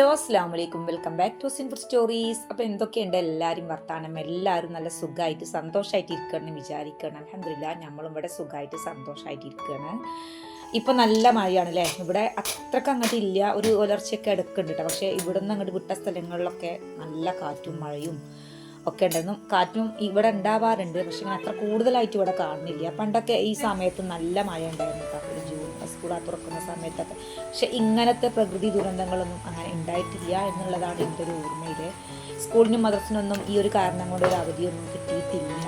Hello അസ്സാം വലൈക്കും welcome back to സിൻഫർ സ്റ്റോറീസ്. അപ്പോൾ എന്തൊക്കെയുണ്ട്? എല്ലാവരും വർത്താനം. എല്ലാവരും നല്ല സുഖമായിട്ട് സന്തോഷമായിട്ട് ഇരിക്കണമെന്ന് വിചാരിക്കണം. അലഹമില്ല നമ്മളും ഇവിടെ സുഖമായിട്ട് സന്തോഷമായിട്ട് ഇരിക്കുകയാണ് ഇപ്പോൾ നല്ല മഴയാണ് അല്ലേ ഇവിടെ അത്രയ്ക്ക് അങ്ങോട്ട് ഇല്ല. ഒരു ഒലർച്ചയൊക്കെ എടുക്കുന്നുണ്ട് കേട്ടോ പക്ഷേ ഇവിടെ നിന്ന് അങ്ങോട്ട് വിട്ട സ്ഥലങ്ങളിലൊക്കെ നല്ല കാറ്റും മഴയും ഒക്കെ ഉണ്ടെന്നും കാറ്റും ഇവിടെ ഉണ്ടാവാറുണ്ട്. പക്ഷെ അത്ര കൂടുതലായിട്ട് ഇവിടെ കാണുന്നില്ല. പണ്ടൊക്കെ ഈ സമയത്ത് നല്ല മഴ ഉണ്ടായിരുന്നു കേട്ടോ സ്കൂൾ തുറക്കുന്ന സമയത്തൊക്കെ. പക്ഷെ ഇങ്ങനത്തെ പ്രകൃതി ദുരന്തങ്ങളൊന്നും അങ്ങനെ ഉണ്ടായിട്ടില്ല എന്നുള്ളതാണ് എന്റെ ഒരു ഓർമ്മയിൽ സ്കൂളിനും മദ്രസിനൊന്നും ഈ ഒരു കാരണം കൊണ്ട് ഒരു അവധിയൊന്നും കിട്ടിയിട്ടില്ല.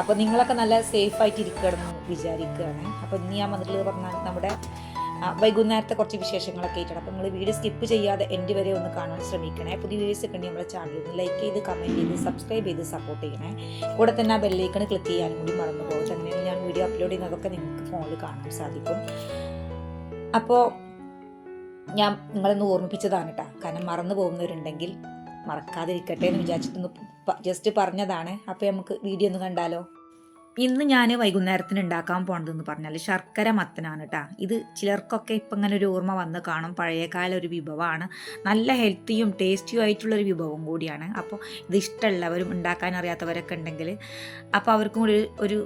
അപ്പോൾ നിങ്ങളൊക്കെ നല്ല സേഫ് സേഫായിട്ട് ഇരിക്കണം വിചാരിക്കുകയാണ്. അപ്പോൾ ഇന്ന് ഞാൻ വന്നിട്ടുള്ളത് പറഞ്ഞാൽ നമ്മുടെ വൈകുന്നേരത്തെ കുറച്ച് വിശേഷങ്ങളൊക്കെ ആയിട്ടാണ്. അപ്പോൾ നിങ്ങൾ വീഡിയോ സ്കിപ്പ് ചെയ്യാതെ എന്റെ വരെ ഒന്ന് കാണാൻ ശ്രമിക്കണേ. പുതിയ വീഡിയോസ് ഒക്കെ ഉണ്ടെങ്കിൽ നമ്മുടെ ചാനൽ ഒന്ന് ലൈക്ക് ചെയ്ത് കമന്റ് ചെയ്ത് സബ്സ്ക്രൈബ് ചെയ്ത് സപ്പോർട്ട് ചെയ്യണേ. കൂടെ തന്നെ ആ ബെല്ലൈക്കൺ ക്ലിക്ക് ചെയ്യാനും കൂടി മറന്നു പോകരുത് അങ്ങനെയാണ് ഞാൻ വീഡിയോ അപ്ലോഡ് ചെയ്യുന്നതൊക്കെ നിങ്ങൾക്ക് ഫോണിൽ കാണാൻ സാധിക്കും. അപ്പോൾ ഞാൻ നിങ്ങളൊന്ന് ഓർമ്മിപ്പിച്ചതാണ് കേട്ടോ കാരണം മറന്നു പോകുന്നവരുണ്ടെങ്കിൽ മറക്കാതിരിക്കട്ടെ എന്ന് വിചാരിച്ചിട്ടൊന്ന് ജസ്റ്റ് പറഞ്ഞതാണ്. അപ്പോൾ നമുക്ക് വീഡിയോ ഒന്ന് കണ്ടാലോ? ഇന്ന് ഞാൻ വൈകുന്നേരത്തിന് ഉണ്ടാക്കാൻ പോണതെന്ന് പറഞ്ഞാൽ ശർക്കര മത്തനാണ് കേട്ടോ ഇത് ചിലർക്കൊക്കെ ഇപ്പം ഇങ്ങനെ ഒരു ഓർമ്മ വന്ന് കാണും. പഴയകാല ഒരു വിഭവമാണ്. നല്ല ഹെൽത്തിയും ടേസ്റ്റിയും ആയിട്ടുള്ളൊരു വിഭവം കൂടിയാണ്. അപ്പോൾ ഇത് ഇഷ്ടമുള്ളവരും ഉണ്ടാക്കാൻ അറിയാത്തവരൊക്കെ ഉണ്ടെങ്കിൽ അപ്പോൾ അവർക്കും കൂടി ഒരു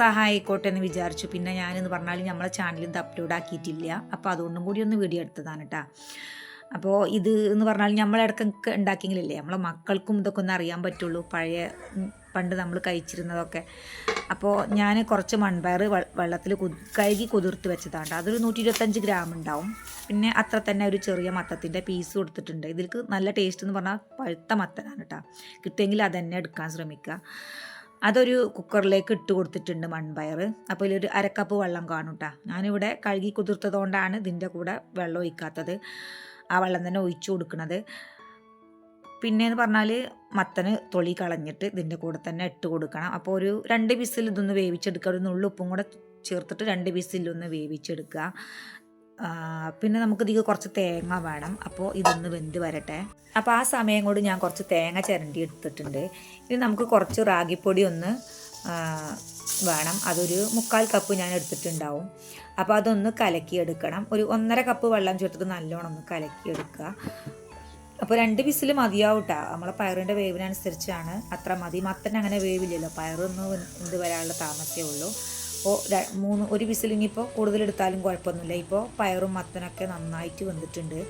സഹായിക്കോട്ടെ എന്ന് വിചാരിച്ചു. പിന്നെ ഞാനെന്ന് പറഞ്ഞാൽ നമ്മളെ ചാനലിൽ ഇത് അപ്ലോഡ് ആക്കിയിട്ടില്ല. അപ്പോൾ അതുകൊണ്ടും കൂടി ഒന്ന് വീഡിയോ എടുത്തതാണ് കേട്ടോ അപ്പോൾ ഇത് എന്ന് പറഞ്ഞാൽ നമ്മളിടക്കൊക്കെ ഉണ്ടാക്കിയെങ്കിലല്ലേ നമ്മളെ മക്കൾക്കും ഇതൊക്കെ ഒന്ന് അറിയാൻ പറ്റുള്ളൂ. പഴയ പണ്ട് നമ്മൾ കഴിച്ചിരുന്നതൊക്കെ. അപ്പോൾ ഞാൻ കുറച്ച് മൺപയർ വെള്ളത്തിൽ കഴുകി കുതിർത്ത് വെച്ചതാണ് അതൊരു നൂറ്റി ഇരുപത്തഞ്ച് ഗ്രാം ഉണ്ടാവും പിന്നെ അത്ര തന്നെ ഒരു ചെറിയ മത്തത്തിന്റെ പീസ് കൊടുത്തിട്ടുണ്ട്. ഇതിൽക്ക് നല്ല ടേസ്റ്റ് എന്ന് പറഞ്ഞാൽ പഴുത്ത മത്തനാണ് കേട്ടോ കിട്ടുമെങ്കിൽ അതന്നെ എടുക്കാൻ ശ്രമിക്കുക അതൊരു കുക്കറിലേക്ക് ഇട്ട് കൊടുത്തിട്ടുണ്ട് മൺപയർ അപ്പോൾ ഇതിലൊരു അരക്കപ്പ് വെള്ളം കാണും കേട്ടോ ഞാനിവിടെ കഴുകി കുതിർത്തതുകൊണ്ടാണ് ഇതിന്റെ കൂടെ വെള്ളം ഒഴിക്കാത്തത്. ആ വെള്ളം തന്നെ ഒഴിച്ചു കൊടുക്കുന്നത് പിന്നെയെന്ന് പറഞ്ഞാൽ മത്തന് തൊളി കളഞ്ഞിട്ട് ഇതിന്റെ കൂടെ തന്നെ ഇട്ട് കൊടുക്കണം. അപ്പോൾ ഒരു രണ്ട് വിസിൽ ഇതൊന്ന് വേവിച്ചെടുക്കുക. ഒരു നുള്ളുപ്പും കൂടെ ചേർത്തിട്ട് രണ്ട് വിസിലൊന്ന് വേവിച്ചെടുക്കുക. പിന്നെ നമുക്ക് ഇതിൽ കുറച്ച് തേങ്ങ വേണം. അപ്പോൾ ഇതൊന്ന് വെന്ത് വരട്ടെ. അപ്പോൾ ആ സമയം കൊണ്ട് ഞാൻ കുറച്ച് തേങ്ങ ചിരണ്ടി എടുത്തിട്ടുണ്ട്. ഇനി നമുക്ക് കുറച്ച് റാഗിപ്പൊടി ഒന്ന് വേണം. അതൊരു മുക്കാൽ കപ്പ് ഞാൻ എടുത്തിട്ടുണ്ടാവും. അപ്പോൾ അതൊന്ന് കലക്കി എടുക്കണം ഒരു ഒന്നര കപ്പ് വെള്ളം ചേർത്തിട്ട് നല്ലോണം ഒന്ന് കലക്കിയെടുക്കുക. അപ്പോൾ രണ്ട് വിസിൽ മതിയാവും കേട്ടോ നമ്മളെ പയറിന്റെ വേവിനനുസരിച്ചാണ് അത്ര മതി. മത്തൻ അങ്ങനെ വേവില്ലല്ലോ. പയറൊന്നും എന്ത് വരാനുള്ള താമസമേ ഉള്ളൂ. അപ്പോൾ മൂന്ന് ഒരു വിസിൽ കൂടുതലെടുത്താലും കുഴപ്പമൊന്നുമില്ല. ഇപ്പോൾ പയറും മത്തനൊക്കെ നന്നായിട്ട് വെന്തിട്ടുണ്ട്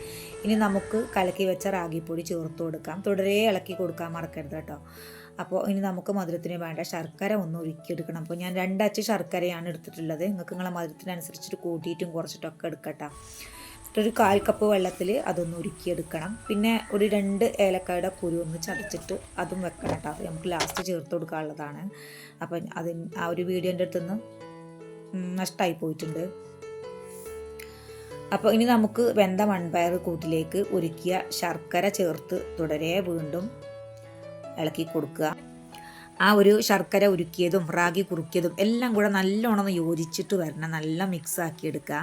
ഇനി നമുക്ക് കലക്കി വെച്ച റാഗിപ്പൊടി ചേർത്ത് കൊടുക്കാം. തുടരെ ഇളക്കി കൊടുക്കാൻ മറക്കരുത് കേട്ടോ. അപ്പോൾ ഇനി നമുക്ക് മധുരത്തിന് വേണ്ട ശർക്കര ഒന്ന് ഒരുക്കിയെടുക്കണം അപ്പോൾ ഞാൻ രണ്ടച്ച് ശർക്കരയാണ് എടുത്തിട്ടുള്ളത്. നിങ്ങൾക്ക് നിങ്ങളെ മധുരത്തിനനുസരിച്ചിട്ട് കൂട്ടിയിട്ടും കുറച്ചിട്ടൊക്കെ എടുക്കട്ടോ. ഒരു കാൽ കപ്പ് വെള്ളത്തിൽ അതൊന്ന് ഉരുക്കിയെടുക്കണം. പിന്നെ ഒരു രണ്ട് ഏലക്കായുടെ കുരു ഒന്ന് ചതച്ചിട്ട് അതും വെക്കണം കേട്ടോ. നമുക്ക് ലാസ്റ്റ് ചേർത്ത് കൊടുക്കാനുള്ളതാണ്. അപ്പം അതിന് ആ ഒരു വീഡിയോന്റെ അടുത്തുനിന്ന് നഷ്ടമായി പോയിട്ടുണ്ട്. അപ്പോൾ ഇനി നമുക്ക് വെന്ത മൺപയർ കൂട്ടിലേക്ക് ഉരുക്കിയ ശർക്കര ചേർത്ത് തുടരെ വീണ്ടും ഇളക്കി കൊടുക്കുക. ആ ഒരു ശർക്കര ഉരുക്കിയതും റാഗി കുറുക്കിയതും എല്ലാം കൂടെ നല്ലോണം യോജിച്ചിട്ട് വരണം. നല്ല മിക്സ് ആക്കി എടുക്കുക.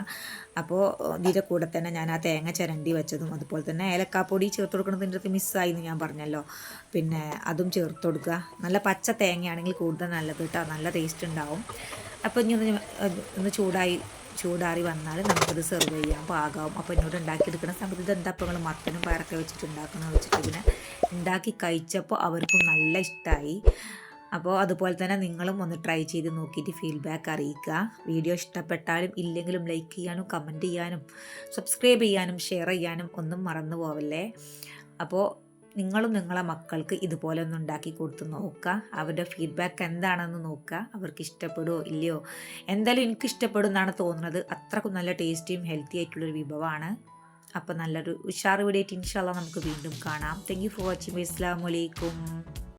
അപ്പോൾ ഇതിന്റെ കൂടെ തന്നെ ഞാൻ ആ തേങ്ങ ചിരണ്ടി വെച്ചതും അതുപോലെ തന്നെ ഏലക്കാപ്പൊടി ചേർത്ത് കൊടുക്കുന്നതിന്റെ അടുത്ത് മിസ്സായി എന്ന് ഞാൻ പറഞ്ഞല്ലോ. പിന്നെ അതും ചേർത്ത് കൊടുക്കുക. നല്ല പച്ച തേങ്ങയാണെങ്കിൽ കൂടുതൽ നല്ലത് കേട്ടോ. നല്ല ടേസ്റ്റ് ഉണ്ടാവും. അപ്പോൾ ഇനി ഒന്ന് ഒന്ന് ചൂടായി ചൂടാറി വന്നാൽ നമുക്കത് സെർവ് ചെയ്യാൻ പാകാവും അപ്പോൾ എന്നോട് ഉണ്ടാക്കിയെടുക്കുന്ന സമയത്ത് ഇത് എന്താ ഇപ്പോൾ നിങ്ങൾ മത്തനും പയറൊക്കെ വെച്ചിട്ട് ഉണ്ടാക്കണമെന്ന് വെച്ചിട്ട് പിന്നെ ഉണ്ടാക്കി കഴിച്ചപ്പോൾ അവർക്കും നല്ല ഇഷ്ടമായി അപ്പോൾ അതുപോലെ തന്നെ നിങ്ങളും ഒന്ന് ട്രൈ ചെയ്ത് നോക്കിയിട്ട് ഫീഡ്ബാക്ക് അറിയിക്കുക. വീഡിയോ ഇഷ്ടപ്പെട്ടാലും ഇല്ലെങ്കിലും ലൈക്ക് ചെയ്യാനും കമന്റ് ചെയ്യാനും സബ്സ്ക്രൈബ് ചെയ്യാനും ഷെയർ ചെയ്യാനും ഒന്നും മറന്നു പോവല്ലേ? അപ്പോൾ നിങ്ങളും നിങ്ങളെ മക്കൾക്ക് ഇതുപോലെ ഒന്ന് ഉണ്ടാക്കി കൊടുത്ത് നോക്കുക. അവരുടെ ഫീഡ്ബാക്ക് എന്താണെന്ന് നോക്കുക. അവർക്ക് ഇഷ്ടപ്പെടുമോ ഇല്ലയോ? എന്തായാലും എനിക്ക് ഇഷ്ടപ്പെടും എന്നാണ് തോന്നുന്നത്. അത്രക്കും നല്ല ടേസ്റ്റിയും ഹെൽത്തി ആയിട്ടുള്ളൊരു വിഭവമാണ്. അപ്പോൾ നല്ലൊരു ഉഷാർ വീഡിയോ ഇൻഷാല്ല നമുക്ക് വീണ്ടും കാണാം. താങ്ക് യു ഫോർ വാച്ചിങ് അസ്സാം വലൈക്കും